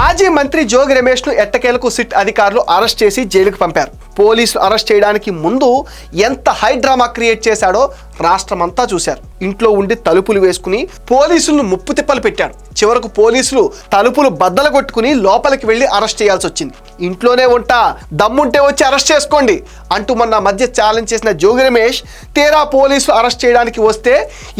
మాజీ మంత్రి జోగి రమేష్ను ఎట్టకేలకు సిట్ అధికారులు అరెస్ట్ చేసి జైలుకు పంపారు. పోలీసులు అరెస్ట్ చేయడానికి ముందు ఎంత హై డ్రామా క్రియేట్ చేశాడో రాష్ట్రమంతా చూశారు. ఇంట్లో ఉండి తలుపులు వేసుకుని పోలీసులను ముప్పు తిప్పలు పెట్టాడు. చివరకు పోలీసులు తలుపులు బద్దలు కొట్టుకుని లోపలికి వెళ్ళి అరెస్ట్ చేయాల్సి వచ్చింది. ఇంట్లోనే ఉంటా దమ్ముంటే వచ్చి అరెస్ట్ చేసుకోండి అంటూ మొన్న మధ్య ఛాలెంజ్ చేసిన జోగి రమేష్ తీరా పోలీసులు అరెస్ట్ చేయడానికి వస్తే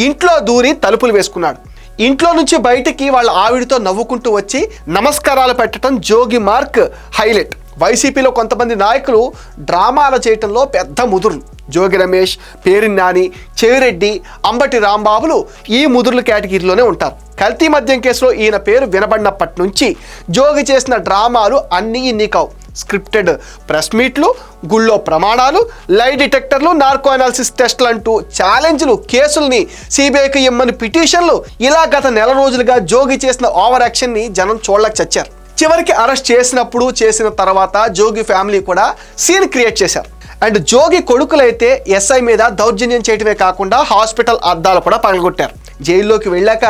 ఇంట్లో దూరి తలుపులు వేసుకున్నాడు. ఇంట్లో నుంచి బయటికి వాళ్ళ ఆవిడతో నవ్వుకుంటూ వచ్చి నమస్కారాలు పెట్టడం జోగి మార్క్ హైలైట్. వైసీపీలో కొంతమంది నాయకులు డ్రామాలు చేయటంలో పెద్ద ముదురులు జోగి రమేష్ పేరిన్నాని నాని చెవిరెడ్డి అంబటి రాంబాబులు ఈ ముదురుల కేటగిరీలోనే ఉంటారు. కల్తీ మద్యం కేసులో ఈయన పేరు వినబడినప్పటి నుంచి జోగి చేసిన డ్రామాలు అన్నీ ఇన్ని కావు. స్క్రిప్టెడ్ ప్రెస్ మీట్లు గుళ్ళో ప్రమాణాలు లై డిటెక్టర్లు నార్కో అనాలిసిస్ టెస్టులు అంటూ ఛాలెంజ్లు కేసుల్ని సిబిఐకి ఇమ్మని పిటిషన్లు ఇలా గత నెల రోజులుగా జోగి చేసిన ఓవర్ యాక్షన్ని జనం చూడలేక చచ్చారు. చివరికి అరెస్ట్ చేసినప్పుడు చేసిన తర్వాత జోగి ఫ్యామిలీ కూడా సీన్ క్రియేట్ చేశారు. అండ్ జోగి కొడుకులైతే ఎస్ఐ మీద దౌర్జన్యం చేయటమే కాకుండా హాస్పిటల్ అద్దాలు కూడా పగలగొట్టారు. జైల్లోకి వెళ్ళాక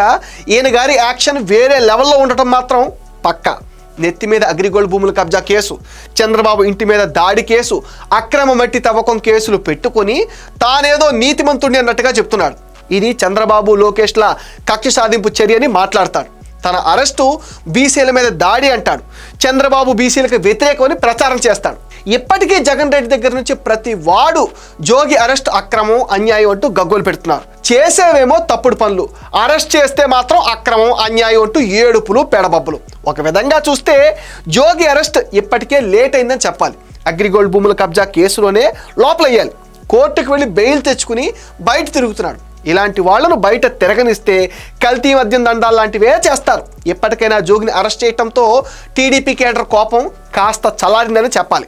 ఈయన గారి యాక్షన్ వేరే లెవెల్లో ఉండటం మాత్రం పక్కా. నెత్తి మీద అగ్రిగోల్డ్ భూముల కబ్జా కేసు చంద్రబాబు ఇంటి మీద దాడి కేసు అక్రమ మట్టి తవ్వకం కేసులు పెట్టుకొని తానేదో నీతిమంతుడిని అన్నట్టుగా చెప్తున్నాడు. ఇది చంద్రబాబు లోకేష్ల కక్ష సాధింపు చర్యని మాట్లాడతాడు. తన అరెస్టు బీసీల మీద దాడి అంటాడు. చంద్రబాబు బీసీలకు వ్యతిరేకమని ప్రచారం చేస్తాడు. ఇప్పటికీ జగన్ రెడ్డి దగ్గర నుంచి ప్రతి వాడు జోగి అరెస్ట్ అక్రమం అన్యాయం అంటూ గగ్గోలు పెడుతున్నారు. చేసేవేమో తప్పుడు పనులు. అరెస్ట్ చేస్తే మాత్రం అక్రమం అన్యాయం అంటూ ఏడుపులు పెడబబ్బులు. ఒక విధంగా చూస్తే జోగి అరెస్ట్ ఇప్పటికే లేట్ అయిందని చెప్పాలి. అగ్రిగోల్డ్ భూముల కబ్జా కేసులోనే లోపలయ్యాలి. కోర్టుకు వెళ్ళి బెయిల్ తెచ్చుకుని బయట తిరుగుతున్నాడు. ఇలాంటి వాళ్ళను బయట తిరగనిస్తే కల్తీ మద్యం దండాలు లాంటివే చేస్తారు. ఎప్పటికైనా జోగిని అరెస్ట్ చేయడంతో టీడీపీ కేడర్ కోపం కాస్త చల్లారిందని చెప్పాలి.